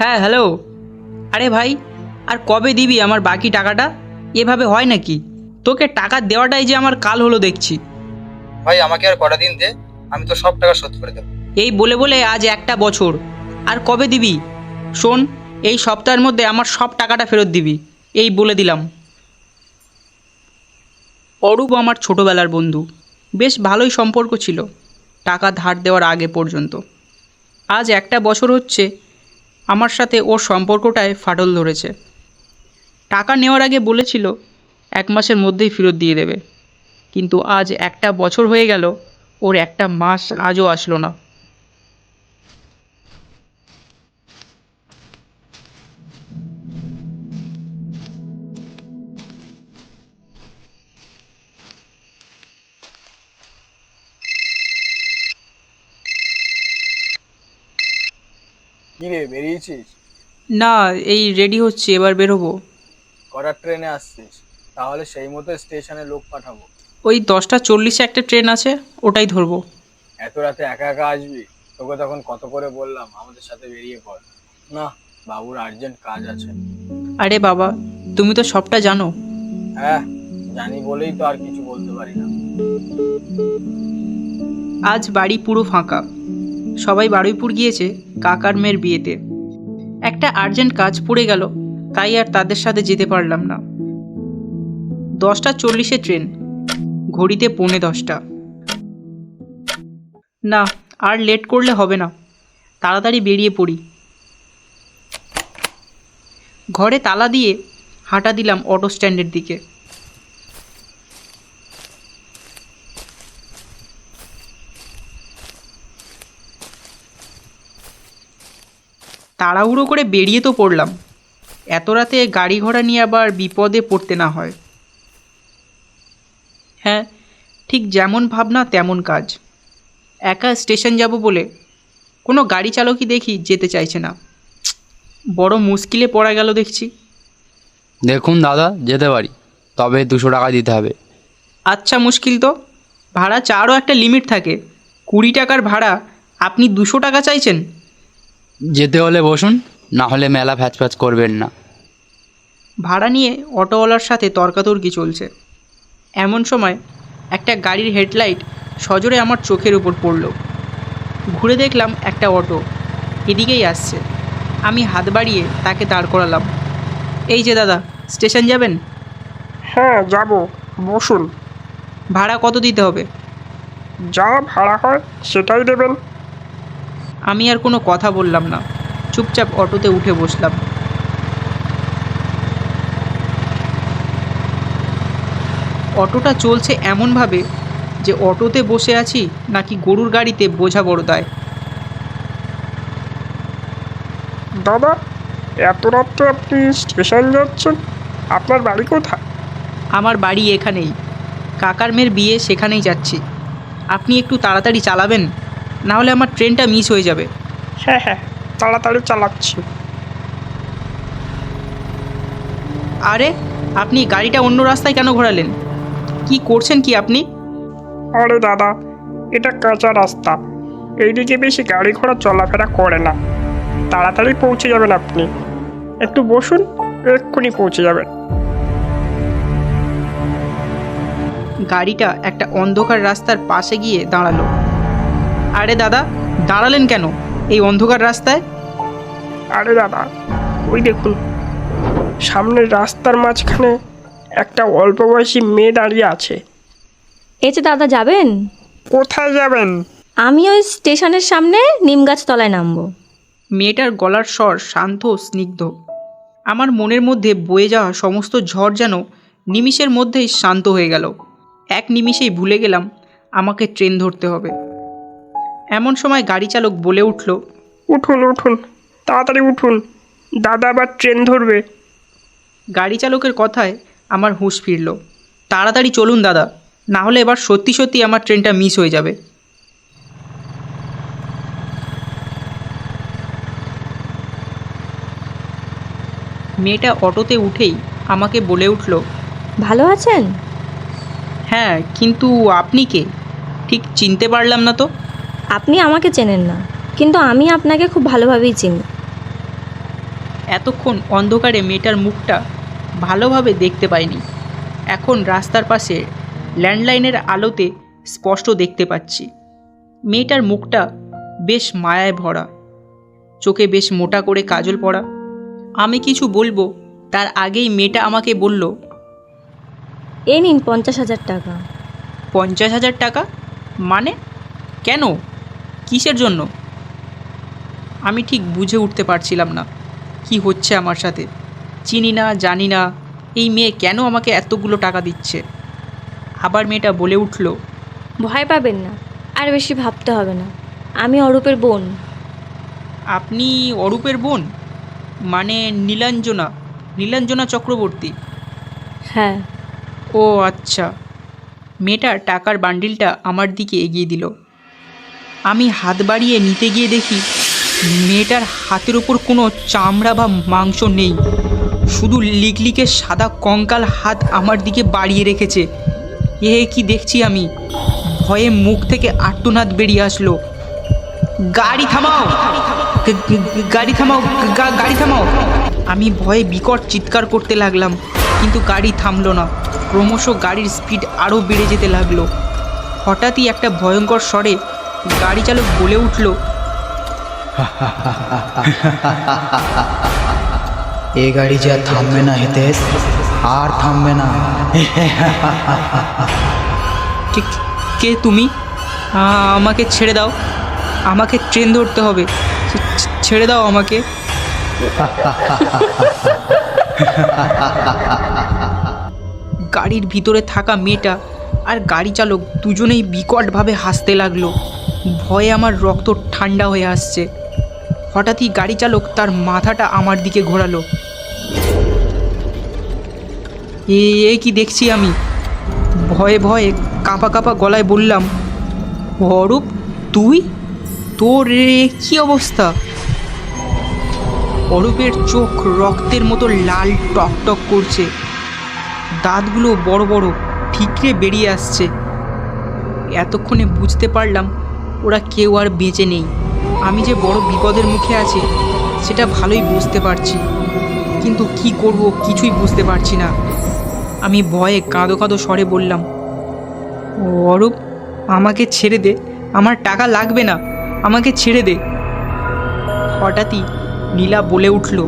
হ্যাঁ হ্যালো আরে ভাই আর কবে দিবি আমার বাকি টাকাটা? এভাবে হয় নাকি? তোকে টাকা দেওয়াটাই যে আমার কাল হলো দেখছি। ভাই আমাকে আর কটা দিন দে আমি তো সব টাকা শোধ করে দেবো। এই বলে বলে আজ একটা বছর। আর কবে দিবি? শোন এই সপ্তাহের মধ্যে আমার সব টাকাটা ফেরত দিবি। এই বলে দিলাম। অরূপ আমার ছোটবেলার বন্ধু। বেশ ভালোই সম্পর্ক ছিল। টাকা ধার দেওয়ার আগে পর্যন্ত। আজ একটা বছর হচ্ছে আমার সাথে ওর সম্পর্কটায় ফাটল ধরেছে। টাকা নেওয়ার আগে বলেছিল, এক মাসের মধ্যেই ফেরত দিয়ে দেবে। কিন্তু আজ একটা বছর হয়ে গেল, ওর একটা মাস আজও আসলো না। কি রে বেরিয়েছিস? না এই রেডি হচ্ছে এবার বেরোবো। কটার ট্রেনে আসছিস? তাহলে সেই মতো স্টেশনে লোক পাঠাবো। ওই দশটা চল্লিশে একটা ট্রেন আছে ওটাই ধরবো। এত রাতে একা একা আসবি? তোকে তখন কত করে বললাম আমাদের সাথে বেরিয়ে পড়। না বাবুর আর্জেন্ট কাজ আছে। আরে বাবা তুমি তো সবটা জানো। হ্যাঁ জানি বলেই তো আর কিছু বলতে পারি না। আজ বাড়ি পুরো ফাঁকা। সবাই বারুইপুর গিয়েছে কাকার মেয়ের বিয়েতে। একটা আর্জেন্ট কাজ পড়ে গেল, তাই আর তাদের সাথে যেতে পারলাম না। দশটা চল্লিশে ট্রেন, ঘড়িতে পৌনে দশটা। না, আর লেট করলে হবে না। তাড়াতাড়ি বেরিয়ে পড়ি। ঘরে তালা দিয়ে হাঁটা দিলাম অটো স্ট্যান্ডের দিকে। তাড়াহুড়ো করে বেরিয়ে তো পড়লাম। এত রাতে গাড়ি ঘোড়া নিয়ে আবার বিপদে পড়তে না হয়। হ্যাঁ ঠিক যেমন ভাবনা তেমন কাজ। একা স্টেশন যাব বলে কোনো গাড়ি চালকই দেখি যেতে চাইছে না। বড় মুশকিলে পড়া গেল দেখছি। দেখুন দাদা যেতে পারি। তবে দুশো টাকা দিতে হবে। আচ্ছা মুশকিল তো। ভাড়া চারও একটা লিমিট থাকে। কুড়ি টাকার ভাড়া আপনি দুশো টাকা চাইছেন? যেতে হলে বসুন না হলে মেলা ফ্যাচ ফ্যাচ করবেন না। ভাড়া নিয়ে অটোওয়ালার সাথে তর্কাতর্কি চলছে। এমন সময় একটা গাড়ির হেডলাইট সজোরে আমার চোখের উপর পড়ল। ঘুরে দেখলাম একটা অটো। এদিকেই আসছে। আমি হাত বাড়িয়ে তাকে দাঁড় করালাম। এই যে দাদা স্টেশন যাবেন? হ্যাঁ যাব। বসুন। ভাড়া কত দিতে হবে? যা ভাড়া হয় সেটাই দেবেন। আমি আর কোনো কথা বললাম না। চুপচাপ অটোতে উঠে বসলাম। অটোটা চলছে এমনভাবে যে অটোতে বসে আছি নাকি গরুর গাড়িতে বোঝা বড় দায় দাদা এত রাত্রে আপনি স্টেশন যাচ্ছেন? আপনার বাড়ি কোথায়? আমার বাড়ি এখানেই। কাকার মেয়ের বিয়ে সেখানেই যাচ্ছি। আপনি একটু তাড়াতাড়ি চালাবেন? না হলে আমার ট্রেনটা মিস হয়ে যাবে। হ্যাঁ হ্যাঁ তাড়াতাড়ি চালাচ্ছি। আরে আপনি গাড়িটা অন্য রাস্তায় কেন ঘোরালেন? কি করছেন কি আপনি? আরে দাদা এটা কাঁচা রাস্তা। এইদিকে বেশি গাড়ি ঘোড়া চলাফেরা করে না। তাড়াতাড়ি পৌঁছে যাবেন আপনি। একটু বসুন এক্ষুনি পৌঁছে যাবেন। গাড়িটা একটা অন্ধকার রাস্তার পাশে গিয়ে দাঁড়াল। আরে দাদা দাঁড়ালেন কেন? এই অন্ধকার রাস্তায়? আরে দাদা ওই দেখুন সামনের রাস্তার মাঝখানে একটা অল্প বয়সী মেয়ে দাঁড়িয়ে আছে। এই যে দাদা যাবেন? কোথায় যাবেন? আমি ওই স্টেশনের সামনে নিমগাছ তলায় নামবো। মেয়েটার গলার স্বর শান্ত স্নিগ্ধ। আমার মনের মধ্যে বয়ে যাওয়া সমস্ত ঝড় যেন নিমিষের মধ্যেই শান্ত হয়ে গেল। এক নিমিষেই ভুলে গেলাম আমাকে ট্রেন ধরতে হবে। এমন সময় গাড়ি চালক বলে উঠল উঠুন উঠুন তাড়াতাড়ি উঠুন দাদা আবার ট্রেন ধরবে। গাড়ি চালকের কথায় আমার হুঁশ ফিরল তাড়াতাড়ি চলুন দাদা না হলে এবার সত্যি সত্যি আমার ট্রেনটা মিস হয়ে যাবে। মেয়েটা অটোতে উঠেই আমাকে বলে উঠল ভালো আছেন? হ্যাঁ কিন্তু আপনি কে? ঠিক চিনতে পারলাম না তো? আপনি আমাকে চেনেন না কিন্তু আমি আপনাকে খুব ভালোভাবেই চিনি। এতক্ষণ অন্ধকারে মেয়েটার মুখটা ভালোভাবে দেখতে পাইনি। এখন রাস্তার পাশে ল্যান্ডলাইনের আলোতে স্পষ্ট দেখতে পাচ্ছি। মেয়েটার মুখটা বেশ মায়ায় ভরা চোখে বেশ মোটা করে কাজল পড়া আমি কিছু বলব তার আগেই মেয়েটা আমাকে বলল এ নিন পঞ্চাশ হাজার টাকা। পঞ্চাশ হাজার টাকা? মানে? কেন? কিসের জন্য? আমি ঠিক বুঝে উঠতে পারছিলাম না। কি হচ্ছে আমার সাথে? চিনি না জানি না এই মেয়ে কেন আমাকে এতগুলো টাকা দিচ্ছে? আবার মেয়েটা বলে উঠল ভয় পাবেন না আর বেশি ভাবতে হবে না। আমি অরূপের বোন। আপনি অরূপের বোন? মানে নীলাঞ্জনা নীলাঞ্জনা চক্রবর্তী? হ্যাঁ। ও আচ্ছা। মেয়েটা টাকার বান্ডিলটা আমার দিকে এগিয়ে দিল। আমি হাত বাড়িয়ে নিতে গিয়ে দেখি মেয়েটার হাতের ওপর কোনো চামড়া বা মাংস নেই। শুধু লিকলিকে সাদা কঙ্কাল হাত আমার দিকে বাড়িয়ে রেখেছে। এ কি দেখছি আমি? ভয়ে মুখ থেকে আর্তনাদ বেরিয়ে আসলো। গাড়ি থামাও! গাড়ি থামাও! গাড়ি থামাও! আমি ভয়ে বিকট চিৎকার করতে লাগলাম, কিন্তু গাড়ি থামলো না। ক্রমশ গাড়ির স্পিড আরও বেড়ে যেতে লাগল। হঠাৎই একটা ভয়ঙ্কর স্বরে গাড়ি চালক বলে উঠল এ গাড়ি যে আর থামবে না হেতেশ আর থামবে না। কে তুমি? আমাকে ছেড়ে দাও। আমাকে ট্রেন ধরতে হবে। ছেড়ে দাও আমাকে। গাড়ির ভিতরে থাকা মেয়েটা আর গাড়ি চালক দুজনেই বিকটভাবে হাসতে লাগল। ভয়ে আমার রক্ত ঠান্ডা হয়ে আসছে। হঠাৎই গাড়ি চালক তার মাথাটা আমার দিকে ঘোরালো। এ এ কি দেখছি আমি? ভয়ে ভয়ে কাঁপা কাঁপা গলায় বললাম, অরূপ, তুই? তোর কি অবস্থা? অরূপের চোখ রক্তের মতো লাল টক টক করছে। দাঁতগুলো বড় বড়, ঠিকরে বেরিয়ে আসছে। এতক্ষণে বুঝতে পারলাম ওরা কেউ আর বেঁচে নেই। আমি যে বড় বিপদের মুখে আছি, সেটা ভালোই বুঝতে পারছি। কিন্তু কি করব কিছুই বুঝতে পারছি না। আমি ভয়ে কাঁদো কাঁদো স্বরে বললাম অরূপ, আমাকে ছেড়ে দে। আমার টাকা লাগবে না। আমাকে ছেড়ে দে। হঠাৎই নীলা বলে উঠল,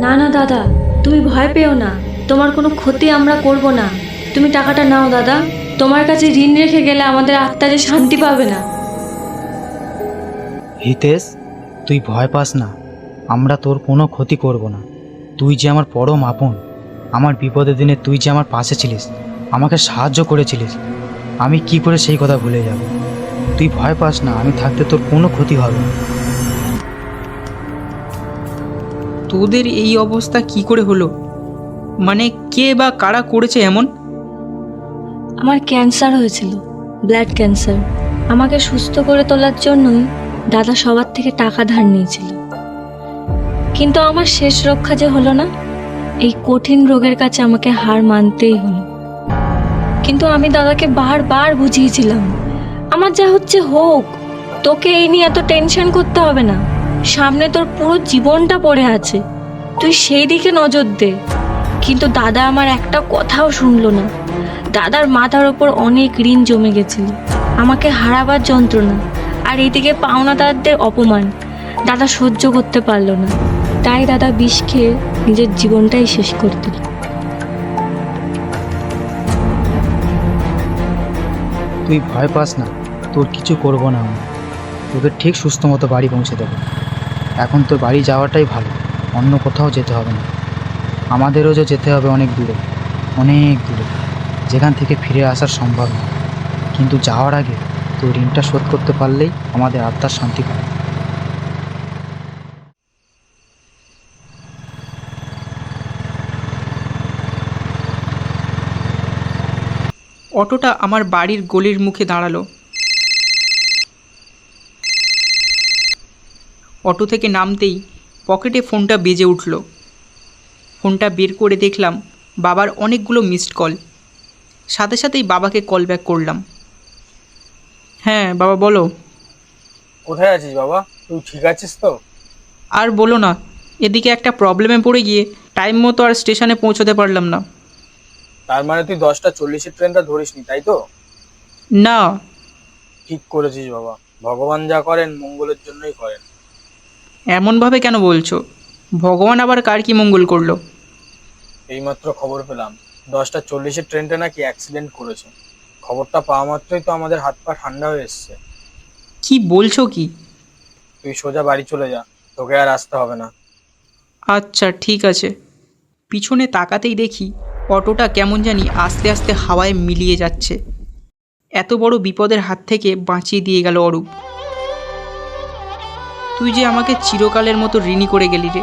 না না, দাদা, তুমি ভয় পেও না। তোমার কোনো ক্ষতি আমরা করব না। তুমি টাকাটা নাও, দাদা। তোমার কাছে ঋণ রেখে গেলে আমাদের আত্মা যে শান্তি পাবে না? হিতেশ তুই ভয় পাস না। আমরা তোর কোনো ক্ষতি করব না। তুই যে আমার পরম আপন আমার বিপদের দিনে তুই যে আমার পাশে ছিলিস আমাকে সাহায্য করেছিলিস আমি কি করে সেই কথা ভুলে যাব? তুই ভয় পাস না আমি থাকতে তোর কোনো ক্ষতি হবে না। তোদের এই অবস্থা কি করে হলো? মানে কে বা কারা করেছে এমন? আমার ক্যান্সার হয়েছিল ব্লাড ক্যান্সার আমাকে সুস্থ করে তোলার জন্যই দাদা সবার থেকে টাকা ধার নিয়েছিল। কিন্তু আমার শেষ রক্ষা যে হলো না, এই কঠিন রোগের কাছে আমাকে হার মানতেই হলো। কিন্তু আমি দাদাকে বারবার বুঝিয়েছিলাম, আমার যা হচ্ছে হোক, তোকে এই নিয়ে এত টেনশন করতে হবে না। সামনে তোর পুরো জীবনটা পড়ে আছে। তুই সেই দিকে নজর দে। কিন্তু দাদা আমার একটা কথাও শুনলো না। দাদার মাথার ওপর অনেক ঋণ জমে গেছিল। আমাকে হারাবার যন্ত্রণা আর এইদিকে পাওনাদারদের অপমান। দাদা সহ্য করতে পারল না। তাই দাদা বিষ খেয়ে নিজের জীবনটাই শেষ করে দিল। তুই ভয় পাস না। তোর কিছু করব না আমি। তোকে ঠিক সুস্থ মতো বাড়ি পৌঁছে দেবো। এখন তোর বাড়ি যাওয়াটাই ভালো। অন্য কোথাও যেতে হবে না। আমাদেরও যে যেতে হবে অনেক দূরে। অনেক দূরে। যেখান থেকে ফিরে আসার সম্ভব না। কিন্তু যাওয়ার আগে তোর ঋণটা শোধ করতে পারলেই আমাদের আত্মার শান্তি পাবে। অটোটা আমার বাড়ির গলির মুখে দাঁড়াল। অটো থেকে নামতেই পকেটে ফোনটা বেজে উঠল। ফোনটা বের করে দেখলাম বাবার অনেকগুলো মিসড কল সাথে সাথেই বাবাকে কল ব্যাক করলাম। হ্যাঁ বাবা বলো। কোথায় আছিস বাবা? তুই ঠিক আছিস তো? আর বলো না এদিকে একটা প্রবলেমে পড়ে গিয়ে টাইম মতো আর স্টেশনে পৌঁছতে পারলাম না। তার মানে তুই দশটা চল্লিশের ট্রেনটা ধরিসনি তাই তো? না। ঠিক করেছিস বাবা। ভগবান যা করেন মঙ্গলের জন্যই করেন। এমনভাবে কেন বলছো? ভগবান আবার কার কি মঙ্গল করল? এইমাত্র খবর পেলাম। দশটা চল্লিশের ট্রেনটা নাকি অ্যাক্সিডেন্ট করেছে। খবরটা পাওয়া মাত্রই তো আমাদের হাত পা ঠান্ডা হয়ে এসছে। কি বলছো কি? তুই সোজা বাড়ি চলে যা তোকে আর আসতে হবে না। আচ্ছা ঠিক আছে। পিছনে তাকাতেই দেখি অটোটা কেমন জানি আস্তে আস্তে হাওয়ায় মিলিয়ে যাচ্ছে। এত বড় বিপদের হাত থেকে বাঁচিয়ে দিয়ে গেল অরূপ। তুই যে আমাকে চিরকালের মতো ঋণী করে গেলি রে।